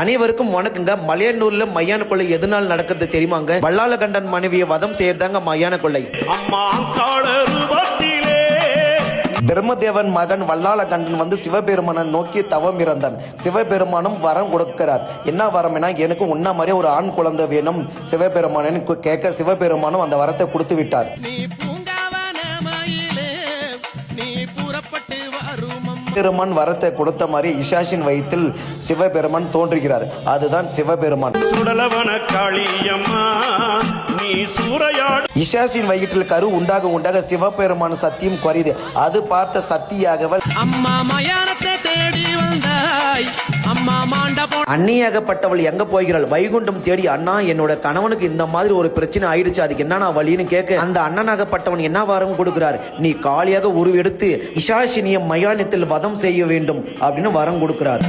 அனைவருக்கும் வணக்கங்க. மலையனூர்ல மையான கொள்ளை எதனால் நடக்குது தெரியுமாங்க? வல்லாளகண்டன் மனைவியை வதம் செய்யறதாங்க மையான கொள்ளை. பிரம்மதேவன் மகன் வல்லாளகண்டன் வந்து சிவபெருமானை நோக்கி தவம் இருந்தான் சிவபெருமானும் வரம் கொடுக்கிறார். என்ன வரம்னா எனக்கு உன்ன மாதிரியே ஒரு ஆண் குழந்தை வேணும். சிவபெருமானன் கேட்க சிவபெருமானும் அந்த வரத்தை கொடுத்து விட்டார். வரும் அம்மா பெருமான் வரத்தை கொடுத்த மாதிரி இஷாஷின் வயிற்றில் சிவபெருமான் தோன்றுகிறார். அதுதான் சிவபெருமான். சுடலவன காளியம்மா நீ சூறையாடு. வயிற்றில் கரு உண்டாக உண்டாக சிவபெருமான் சத்தியம் குறையுது அது பார்த்த சத்தியாகவள். அம்மா மயானத்தை தேடி வந்தாய். அம்மா மாண்ட அந்நியாகப்பட்டவள் எங்க போகிறாள்? வைகுண்டம் தேடி அண்ணா என்னோட கணவனுக்கு இந்த மாதிரி ஒரு பிரச்சனை ஆயிடுச்சு. அதுக்கு என்னன்னா வழின்னு கேட்க அந்த அண்ணனாகப்பட்டவன் என்ன வாரம் கொடுக்கிறார்? நீ காலியாக உருவெடுத்து இஷாஷினிய மயானத்தில் வதம் செய்ய வேண்டும் அப்படின்னு வரம் கொடுக்கிறார்.